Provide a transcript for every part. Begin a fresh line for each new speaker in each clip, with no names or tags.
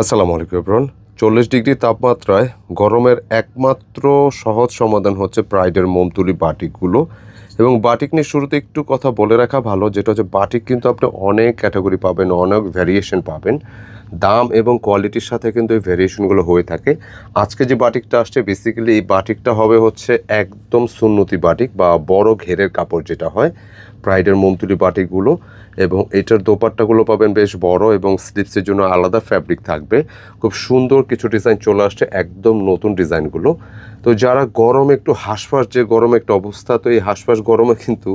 আসসালামু আলাইকুম এব্রন চল্লিশ ডিগ্রি তাপমাত্রায় গরমের একমাত্র সহজ সমাধান হচ্ছে প্রাইডের মোমতুলি বাটিকগুলো। এবং বাটিক নিয়ে শুরুতে একটু কথা বলে রাখা ভালো, যেটা হচ্ছে বাটিক কিন্তু আপনি অনেক ক্যাটাগরি পাবেন, অনেক ভ্যারিয়েশন পাবেন। দাম এবং কোয়ালিটির সাথে কিন্তু এই ভ্যারিয়েশনগুলো হয়ে থাকে। আজকে যে বাটিকটা আসছে বেসিক্যালি এই বাটিকটা হবে হচ্ছে একদম সুন্নতি বাটিক বা বড় ঘেরের কাপড় যেটা হয়। প্রাইডের মোমতুলি বাটিগুলো এবং এটার দোপাট্টাগুলো পাবেন বেশ বড় এবং স্লিপসের জন্য আলাদা ফ্যাব্রিক থাকবে। খুব সুন্দর কিছু ডিজাইন চলে আসছে, একদম নতুন ডিজাইনগুলো। তো যারা গরম একটু হাঁসফাঁস, যে গরম একটা অবস্থা, তো এই হাঁসফাঁস গরমে কিন্তু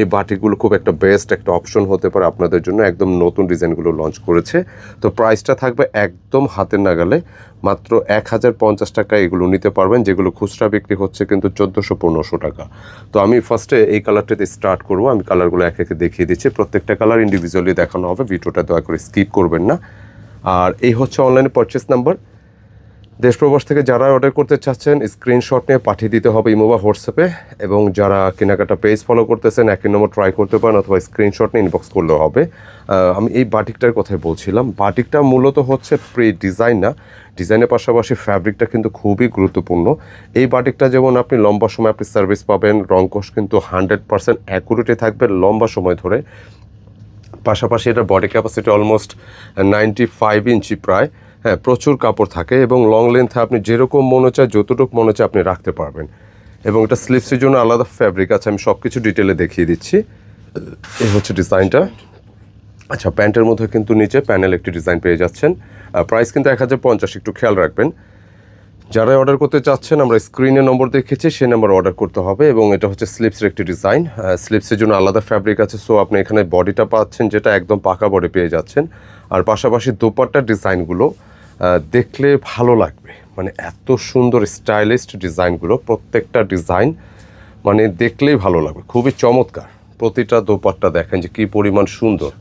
এই বাটিগুলো খুব একটা বেস্ট একটা অপশন হতে পারে আপনাদের জন্য। একদম নতুন ডিজাইনগুলো লঞ্চ করেছে। তো প্রাইসটা থাকবে একদম হাতের নাগালে। মাত্র এক হাজার পঞ্চাশ টাকা এগুলো নিতে পারবেন, যেগুলো খুচরা বিক্রি হচ্ছে কিন্তু চোদ্দোশো পনেরোশো টাকা। তো আমি ফার্স্টে এই কালারটাতে স্টার্ট করব, আমি কালারগুলো এক একে দেখিয়ে দিচ্ছি। প্রত্যেকটা কালার ইন্ডিভিজুয়ালি দেখানো হবে, ভিডিওটা দয়া করে স্কিপ করবেন না। আর এই হচ্ছে অনলাইনে পারচেস নাম্বার দেশ প্রবাস থেকে যারা অর্ডার করতে চাচ্ছেন স্ক্রিনশট নিয়ে পাঠিয়ে দিতে হবে ইমো বা হোয়াটসঅ্যাপে এবং যারা কেনাকাটা পেজ ফলো করতেছেন, একই নম্বর ট্রাই করতে পারেন অথবা স্ক্রিনশট নিয়ে ইনবক্স করলেও হবে। আমি এই বাটিকটার কথাই বলছিলাম। বাটিকটা মূলত হচ্ছে প্রি ডিজাইন না ডিজাইনের পাশাপাশি ফ্যাব্রিকটা কিন্তু খুবই গুরুত্বপূর্ণ। এই বাটিকটা যেমন আপনি লম্বা সময় আপনি সার্ভিস পাবেন রংকশ কিন্তু হান্ড্রেড পার্সেন্ট অ্যাকুরেটে থাকবে লম্বা সময় ধরে। পাশাপাশি এটা body capacity almost ninety five inch প্রায়। হ্যাঁ প্রচুর কাপড় থাকে এবং লং লেন্থে আপনি যেরকম মনে চায়, যতটুকু মনে চায় আপনি রাখতে পারবেন। এবং এটা স্লিপসের জন্য আলাদা ফ্যাব্রিক আছে, আমি সব কিছু ডিটেলে দেখিয়ে দিচ্ছি। এই হচ্ছে ডিজাইনটা আচ্ছা প্যান্টের মধ্যে কিন্তু নিচে প্যানেল একটি ডিজাইন পেয়ে যাচ্ছেন। প্রাইস কিন্তু এক হাজার পঞ্চাশ, একটু খেয়াল রাখবেন। যারা অর্ডার করতে চাচ্ছেন, আমরা স্ক্রিনে নম্বর দেখেছি, সেই নাম্বার অর্ডার করতে হবে এবং এটা হচ্ছে স্লিপসের একটি ডিজাইন স্লিপসের জন্য আলাদা ফ্যাব্রিক আছে সো আপনি এখানে বডিটা পাচ্ছেন, যেটা একদম পাকা বডি পেয়ে যাচ্ছেন। আর পাশাপাশি দোপাট্টার ডিজাইনগুলো দেখলে ভালো লাগবে। মানে এত সুন্দর স্টাইলিস্ট ডিজাইনগুলো, প্রত্যেকটা ডিজাইন মানে দেখলেই ভালো লাগবে। খুবই চমৎকার। প্রতিটা দোপাট্টা দেখেন যে কী পরিমাণ সুন্দর।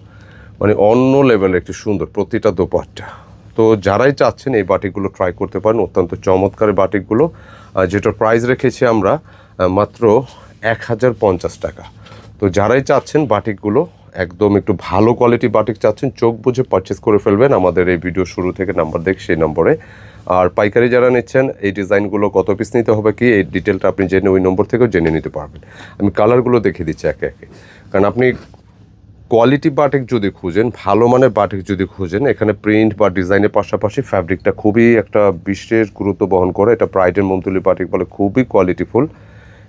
মানে অন্য লেভেলের একটু সুন্দর প্রতিটা দোপাট্টা। তো যারাই চাচ্ছেন এই বাটিকগুলো ট্রাই করতে পারেন, অত্যন্ত চমৎকার বাটিকগুলো। যেটার প্রাইস রেখেছি আমরা মাত্র এক হাজার পঞ্চাশ টাকা। তো যারাই চাচ্ছেন বাটিকগুলো একদম একটু ভালো কোয়ালিটি বাটিক চাচ্ছেন, চোখ বুঝে পারচেস করে ফেলবেন আমাদের এই ভিডিও শুরু থেকে নাম্বার দেখ সেই নম্বরে। আর পাইকারি যারা নিচ্ছেন, এই ডিজাইনগুলো কত পিস নিতে হবে কি, এই ডিটেলটা আপনি জেনে ওই নম্বর থেকেও জেনে নিতে পারবেন। আমি কালারগুলো দেখিয়ে দিচ্ছি একে একে। কারণ আপনি কোয়ালিটি বাটিক যদি খুঁজেন, ভালো মানের বাটিক যদি খুঁজেন, এখানে প্রিন্ট বা ডিজাইনের পাশাপাশি ফ্যাব্রিকটা খুবই একটা বিশেষ গুরুত্ব বহন করে। এটা প্রাইডের মন্তুলি বাটিক বলে খুবই কোয়ালিটিফুল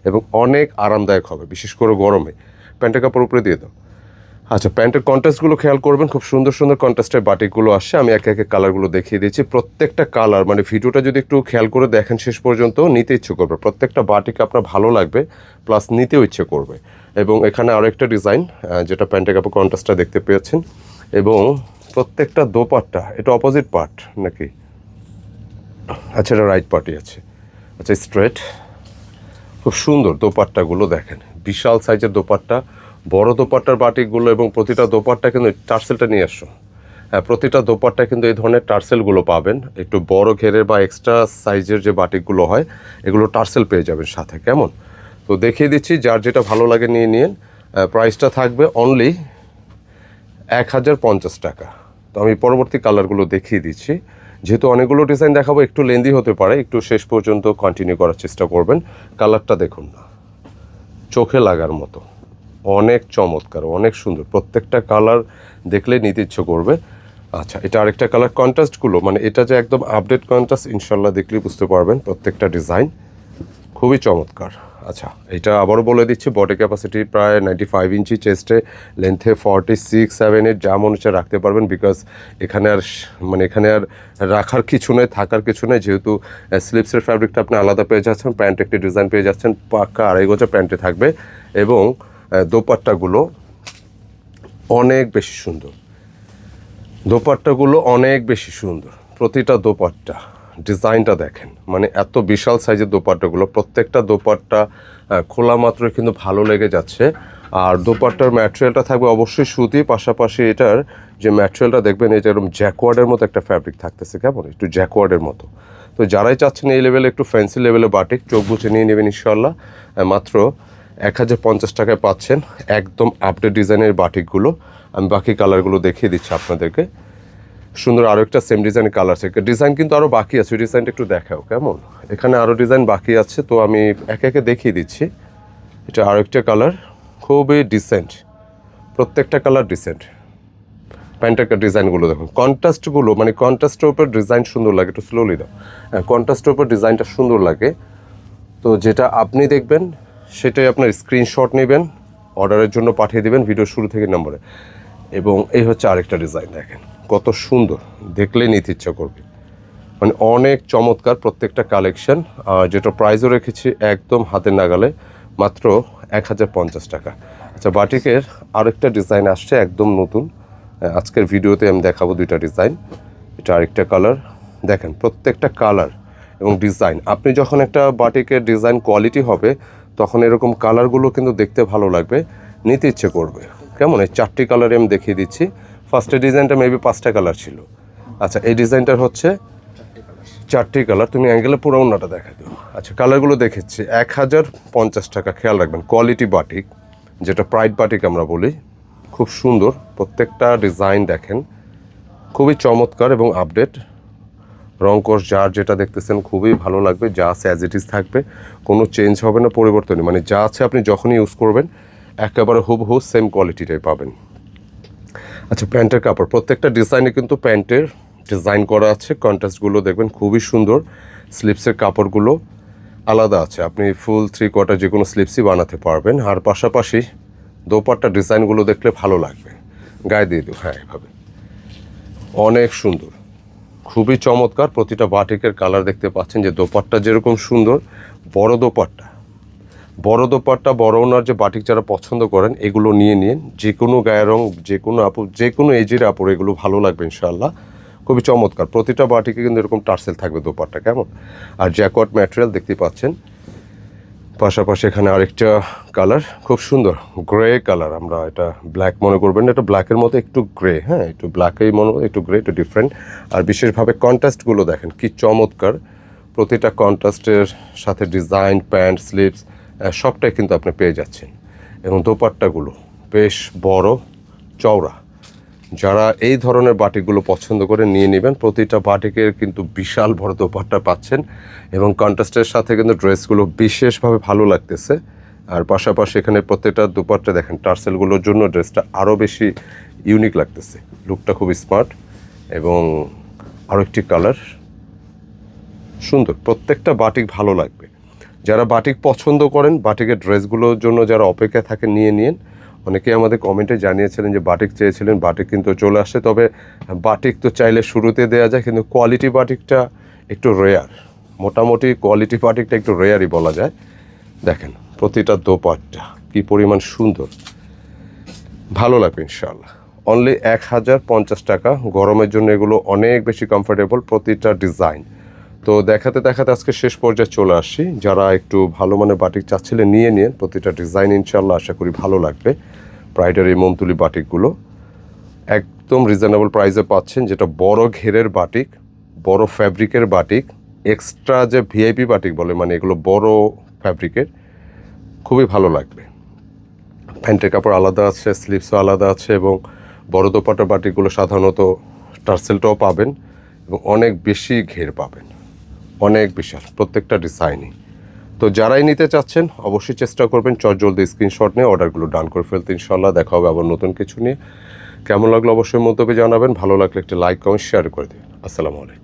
এবং অনেক আরামদায়ক হবে, বিশেষ করে গরমে। প্যান্টের কাপড় উপরে দিয়ে দাও। আচ্ছা প্যান্টের কন্ট্রাস্টগুলো খেয়াল করবেন, খুব সুন্দর সুন্দর কন্ট্রাস্টের বাটিকগুলো আসছে। আমি একে একে কালারগুলো দেখিয়ে দিচ্ছি। প্রত্যেকটা কালার মানে ভিডিওটা যদি একটু খেয়াল করে দেখেন শেষ পর্যন্ত, নিতে ইচ্ছে করবে। প্রত্যেকটা বাটিক আপনার ভালো লাগবে প্লাস নিতেও ইচ্ছে করবে। এবং এখানে আরেকটা ডিজাইন যেটা প্যান্টের কাপড় কন্ট্রাস্টটা দেখতে পেয়েছেন। এবং প্রত্যেকটা দোপাট্টা, এটা অপোজিট পার্ট নাকি? আচ্ছা এটা রাইট পার্টি আছে। আচ্ছা স্ট্রেট খুব সুন্দর দোপাট্টাগুলো দেখেন। বিশাল সাইজের দোপাট্টা। বড় দোপাট্টার বাটিকগুলো এবং প্রতিটা দোপাট্টা কিন্তু টার্সেলটা নিয়ে আসো। হ্যাঁ প্রতিটা দোপাট্টা কিন্তু এই ধরনের টার্সেলগুলো পাবেন। একটু বড় ঘেরের বা এক্সট্রা সাইজের যে বাটিকগুলো হয়, এগুলো টার্সেল পেয়ে যাবেন সাথে, কেমন? তো দেখিয়ে দিচ্ছি, যার যেটা ভালো লাগে নিয়ে নিন। প্রাইসটা থাকবে অনলি এক হাজার পঞ্চাশ টাকা। তো আমি পরবর্তী কালারগুলো দেখিয়ে দিচ্ছি। যেহেতু অনেকগুলো ডিজাইন দেখাবো, একটু লেন্দি হতে পারে, একটু শেষ পর্যন্ত কন্টিনিউ করার চেষ্টা করবেন। কালারটা দেখুন না। চোখে লাগার মতো। অনেক চমৎকার, অনেক সুন্দর। প্রত্যেকটা কালার দেখলে নিতে ইচ্ছে করবে। আচ্ছা এটা আরেকটা কালার কন্ট্রাস্টগুলো মানে এটা যে একদম আপডেট কন্ট্রাস্ট ইনশাল্লাহ দেখলেই বুঝতে পারবেন প্রত্যেকটা ডিজাইন খুবই চমৎকার। আচ্ছা এটা আবারও বলে দিচ্ছি বডি ক্যাপাসিটি প্রায় নাইনটি ফাইভ ইঞ্চি চেস্টে লেন্থে ফর্টি সিক্স সেভেন এইট যা রাখতে পারবেন বিকজ এখানে আর মানে এখানে আর রাখার কিছু নেই, থাকার কিছু নেই। যেহেতু স্লিপসের ফ্যাব্রিকটা আপনি আলাদা পেয়ে যাচ্ছেন প্যান্ট একটি ডিজাইন পেয়ে যাচ্ছেন, পাক্কা আড়াই গোজা প্যান্টে থাকবে। এবং দোপাট্টাগুলো অনেক বেশি সুন্দর। দোপাট্টাগুলো অনেক বেশি সুন্দর। প্রতিটা দোপাট্টা, ডিজাইনটা দেখেন মানে এত বিশাল সাইজের দোপাট্টাগুলো, প্রত্যেকটা দোপাট্টা খোলা মাত্র কিন্তু ভালো লেগে যাচ্ছে। আর দোপাট্টার ম্যাটেরিয়ালটা থাকবে অবশ্যই সুতি, পাশাপাশি এটার যে ম্যাটেরিয়ালটা দেখবেন, এটা এরকম জ্যাকওয়ার্ডের মতো একটা ফ্যাব্রিক থাকতেছে, কেমন? একটু জ্যাকওয়ার্ডের মতো। তো যারাই চাচ্ছেন এই লেভেলে একটু ফ্যান্সি লেভেলে বাটিক চোখ বুঝে নিয়ে নেবেন ইনশাল্লাহ মাত্র এক হাজার পঞ্চাশ টাকায় পাচ্ছেন একদম আপডেট ডিজাইনের বাটিকগুলো। আমি বাকি কালারগুলো দেখিয়ে দিচ্ছি আপনাদেরকে। সুন্দর আরও একটা সেম ডিজাইনের কালার আছে। ডিজাইন কিন্তু আরও বাকি আছে, ওই ডিজাইনটা একটু দেখাও, কেমন? এখানে আরও ডিজাইন বাকি আছে, তো আমি একে একে দেখিয়ে দিচ্ছি। এটা আরও একটা কালার খুবই ডিসেন্ট প্রত্যেকটা কালার ডিসেন্ট প্যান্টের ডিজাইনগুলো দেখুন। কন্ট্রাস্টগুলো মানে কন্ট্রাস্টের উপর ডিজাইন সুন্দর লাগে, একটু স্লোলি দাও। হ্যাঁ কন্ট্রাস্টের উপর ডিজাইনটা সুন্দর লাগে। তো যেটা আপনি দেখবেন সেটাই আপনার স্ক্রিনশট নেবেন অর্ডারের জন্য পাঠিয়ে দেবেন ভিডিও শুরু থেকে নম্বরে। এবং এই হচ্ছে আরেকটা ডিজাইন দেখেন, কত সুন্দর দেখলেই নিতে ইচ্ছা করবে। মানে অনেক চমৎকার প্রত্যেকটা কালেকশন যেটা প্রাইসও রেখেছি একদম হাতের নাগালে, মাত্র এক হাজার পঞ্চাশ টাকা। আচ্ছা বাটিকের আরেকটা ডিজাইন আসছে একদম নতুন। আজকের ভিডিওতে আমি দেখাবো দুইটা ডিজাইন এটা আরেকটা কালার দেখেন, প্রত্যেকটা কালার এবং ডিজাইন আপনি যখন একটা বাটিকের ডিজাইন কোয়ালিটি হবে তখন এরকম কালারগুলো কিন্তু দেখতে ভালো লাগবে, নিতে ইচ্ছে করবে। কেমন? এই চারটি কালারে আমি দেখিয়ে দিচ্ছি। ফার্স্টের ডিজাইনটা মেবি পাঁচটা কালার ছিল। আচ্ছা এই ডিজাইনটার হচ্ছে চারটি কালার তুমি অ্যাঙ্গেলে পুরো অন্যটা দেখা দিও। আচ্ছা কালারগুলো দেখেছি। এক হাজার পঞ্চাশ টাকা, খেয়াল রাখবেন কোয়ালিটি বাটিক যেটা প্রাইড বাটিক আমরা বলি। খুব সুন্দর, প্রত্যেকটা ডিজাইন দেখেন। খুবই চমৎকার এবং আপডেট রংকশ যার যেটা দেখতেছেন খুবই ভালো লাগবে, যা আছে অ্যাজ ইট ইজ থাকবে, কোনো চেঞ্জ হবে না, পরিবর্তনই। মানে যা আছে আপনি যখনই ইউজ করবেন, একেবারে হুবহু সেম কোয়ালিটিটাই পাবেন। আচ্ছা প্যান্টের কাপড়। প্রত্যেকটা ডিজাইনে কিন্তু প্যান্টের ডিজাইন করা আছে কন্ট্রাস্টগুলো দেখবেন খুবই সুন্দর। স্লিপসের কাপড়গুলো আলাদা আছে। আপনি ফুল থ্রি কোয়ার্টার যে কোনো স্লিপসই বানাতে পারবেন। আর পাশাপাশি দোপাট্টা ডিজাইনগুলো দেখলে ভালো লাগবে। গায়ে দিয়ে দিও। হ্যাঁ এভাবে। অনেক সুন্দর। খুবই চমৎকার। প্রতিটা বাটিকের কালার দেখতে পাচ্ছেন যে দোপাট্টা যেরকম সুন্দর, বড় দোপাট্টা। বড় দোপাট্টা, বড় ওনার যে বাটিক যারা পছন্দ করেন, এগুলো নিয়ে নিন। যে কোনো গায়ের রং যে কোনো আপু যে কোনো এজের আপুর এগুলো ভালো লাগবে ইনশাল্লাহ খুবই চমৎকার। প্রতিটা বাটিকে কিন্তু এরকম টার্সেল থাকবে দোপাট্টা, কেমন? আর জ্যাকট ম্যাটেরিয়াল দেখতে পাচ্ছেন পাশাপাশি এখানে আরেকটা কালার খুব সুন্দর গ্রে কালার আমরা এটা ব্ল্যাক মনে করবেন এটা ব্ল্যাকের মতো একটু গ্রে হ্যাঁ একটু ব্ল্যাকেই মনে একটু গ্রে একটু ডিফারেন্ট আর বিশেষভাবে কন্ট্রাস্টগুলো দেখেন, কি চমৎকার। প্রতিটা কন্ট্রাস্টের সাথে ডিজাইন প্যান্ট স্লিপস সবটাই কিন্তু আপনি পেয়ে যাচ্ছেন। এবং দোপাট্টাগুলো, বেশ বড়, চওড়া। যারা এই ধরনের বাটিকগুলো পছন্দ করে নিয়ে নেবেন, প্রতিটা বাটিকের কিন্তু বিশাল বড় দোপাট্টা পাচ্ছেন এবং কন্ট্রাস্টের সাথে কিন্তু ড্রেসগুলো বিশেষভাবে ভালো লাগতেছে। আর পাশাপাশি এখানে প্রত্যেকটা দুপাট্টা দেখেন, টার্সেলগুলোর জন্য ড্রেসটা আরও বেশি ইউনিক লাগতেছে। লুকটা খুব স্মার্ট এবং আরও একটি কালার সুন্দর। প্রত্যেকটা বাটিক ভালো লাগবে। যারা বাটিক পছন্দ করেন, বাটিকের ড্রেসগুলোর জন্য যারা অপেক্ষায় থাকেন, নিয়ে নিন। অনেকেই আমাদের কমেন্টে জানিয়েছিলেন যে বাটিক চেয়েছিলেন বাটিক কিন্তু চলে আসে তবে বাটিক তো চাইলে শুরুতে দেওয়া যায়, কিন্তু কোয়ালিটি বাটিকটা একটু রেয়ার মোটামুটি কোয়ালিটি বাটিকটা একটু রেয়ারই বলা যায়। দেখেন, প্রতিটা দোপাট্টা কী পরিমাণ সুন্দর। ভালো লাগবে ইনশাল্লাহ অনলি এক হাজার পঞ্চাশ টাকা, গরমের জন্য এগুলো অনেক বেশি কমফোর্টেবল প্রতিটা ডিজাইন তো দেখাতে দেখাতে আজকে শেষ পর্যায়ে চলে আসছি যারা একটু ভালো মানের বাটিক চাচ্ছিলেন নিয়ে নিন। প্রতিটা ডিজাইন ইনশাল্লাহ আশা করি ভালো লাগবে। প্রাইডের এই মমতুলি বাটিকগুলো। একদম রিজনেবল প্রাইসে পাচ্ছেন, যেটা বড় ঘেরের বাটিক, বড় ফ্যাব্রিকের বাটিক এক্সট্রা যে ভিআইপি বাটিক বলে মানে এগুলো বড় ফ্যাব্রিকের খুবই ভালো লাগবে। প্যান্টের কাপড় আলাদা আছে স্লিপসও আলাদা আছে এবং বড় দোপাটা বাটিকগুলো সাধারণত টার্সেলটাও পাবেন এবং অনেক বেশি ঘের পাবেন। অনেক বিশাল, প্রত্যেকটা ডিজাইনই তো যারাই নিতে চাচ্ছেন, অবশ্যই চেষ্টা করবেন চট জলদি স্ক্রিনশট নিয়ে অর্ডারগুলো ডান করে ফেলতে ইনশাল্লাহ দেখা হবে আবার নতুন কিছু নিয়ে। কেমন লাগল অবশ্যই মন্তব্যে জানাবেন। ভালো লাগলে একটি লাইক কমেন্ট শেয়ার করে দিন। আসসালামু আলাইকুম।